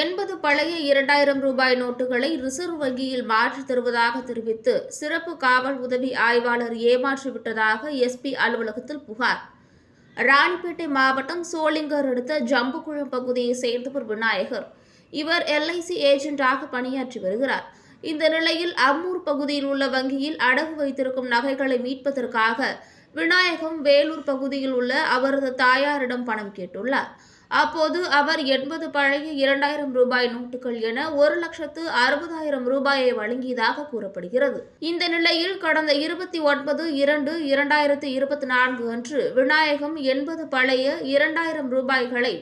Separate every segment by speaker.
Speaker 1: எண்பது பழைய இரண்டாயிரம் ரூபாய் நோட்டுகளை ரிசர்வ் வங்கியில் மாற்றித் தருவதாக தெரிவித்து சிறப்பு காவல் உதவி ஆய்வாளர் ஏமாற்றிவிட்டதாக எஸ்பி அலுவலகத்தில் புகார். ராணிப்பேட்டை மாவட்டம் சோளிங்கர் அடுத்த ஜம்புக்குளம் பகுதியைச் சேர்ந்தவர் விநாயகர். இவர் எல்ஐசி ஏஜென்ட்டாக பணியாற்றி வருகிறார். இந்த நிலையில் அம்மூர் பகுதியில் உள்ள வங்கியில் அடகு வைத்திருக்கும் நகைகளை மீட்பதற்காக விநாயகம் வேலூர் பகுதியில் உள்ள அவரது தாயாரிடம் பணம் கேட்டுள்ளார். அப்போது அவர் எண்பது பழைய இரண்டாயிரம் ரூபாய் நோட்டுகள் என ஒரு லட்சத்து அறுபதாயிரம் ரூபாயை வழங்கியதாக கூறப்படுகிறது. இந்த நிலையில் கடந்த இருபத்தி ஒன்பது இரண்டு இரண்டாயிரத்து இருபத்தி நான்கு அன்று விநாயகம் எண்பது பழைய இரண்டாயிரம் ரூபாய்களை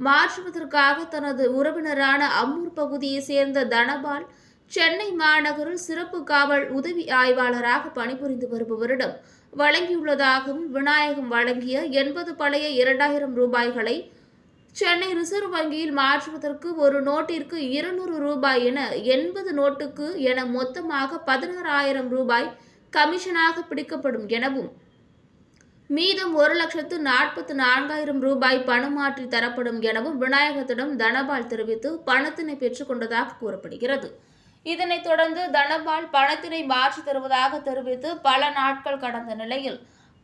Speaker 1: மாற்றுவதற்காக தனது உறவினரான அம்மூர் பகுதியைச் சேர்ந்த தனபால் சென்னை மாநகரில் சிறப்பு காவல் உதவி ஆய்வாளராக பணிபுரிந்து வருபவரிடம் வழங்கியுள்ளதாகவும் விநாயகம் வழங்கிய எண்பது பழைய இரண்டாயிரம் ரூபாய்களை சென்னை ரிசர்வ் வங்கியில் மாற்றுவதற்கு ஒரு நோட்டிற்கு இருநூறு ரூபாய் என எண்பது நோட்டுக்கு என மொத்தமாக பதினாறாயிரம் ரூபாய் கமிஷனாக பிடிக்கப்படும் எனவும் மீதம் ஒரு லட்சத்து நாற்பத்து நான்காயிரம் ரூபாய் பணம் மாற்றி தரப்படும் எனவும் விநாயகத்திடம் தனபால் தெரிவித்து பணத்தினை பெற்றுக்கொண்டதாக கூறப்படுகிறது. இதனைத் தொடர்ந்து தனபால் பணத்தினை மாற்றி தருவதாக தெரிவித்து பல நாட்கள் கடந்த நிலையில்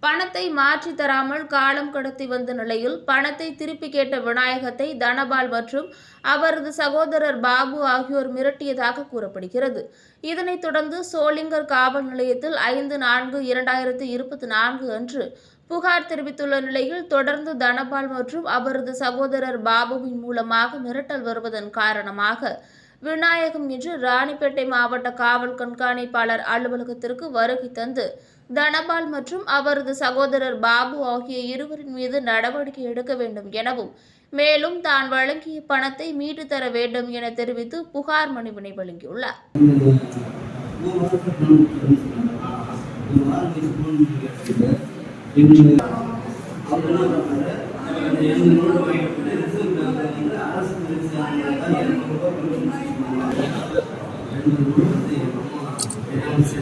Speaker 1: பணத்தை மாற்றி தராமல் காலம் கடத்தி வந்த நிலையில் பணத்தை திருப்பி கேட்ட விநாயகத்தை தனபால் மற்றும் அவரது சகோதரர் பாபு ஆகியோர் மிரட்டியதாக கூறப்படுகிறது. இதனைத் தொடர்ந்து சோளிங்கர் காவல் நிலையத்தில் ஐந்து நான்கு இரண்டாயிரத்து இருபத்தி நான்கு அன்று புகார் தெரிவித்துள்ள நிலையில் தொடர்ந்து தனபால் மற்றும் அவரது சகோதரர் பாபுவின் மூலமாக மிரட்டல் வருவதன் காரணமாக விநாயகம் இன்று ராணிப்பேட்டை மாவட்ட காவல் கண்காணிப்பாளர் அலுவலகத்திற்கு வருகை தந்து தனபால் மற்றும் அவரது சகோதரர் பாபு ஆகிய இருவரின் மீது நடவடிக்கை எடுக்க வேண்டும் எனவும் மேலும் தான் வழங்கிய பணத்தை மீட்டு தர வேண்டும் என தெரிவித்து புகார் மனுவினை வழங்கியுள்ளார்.
Speaker 2: அரசு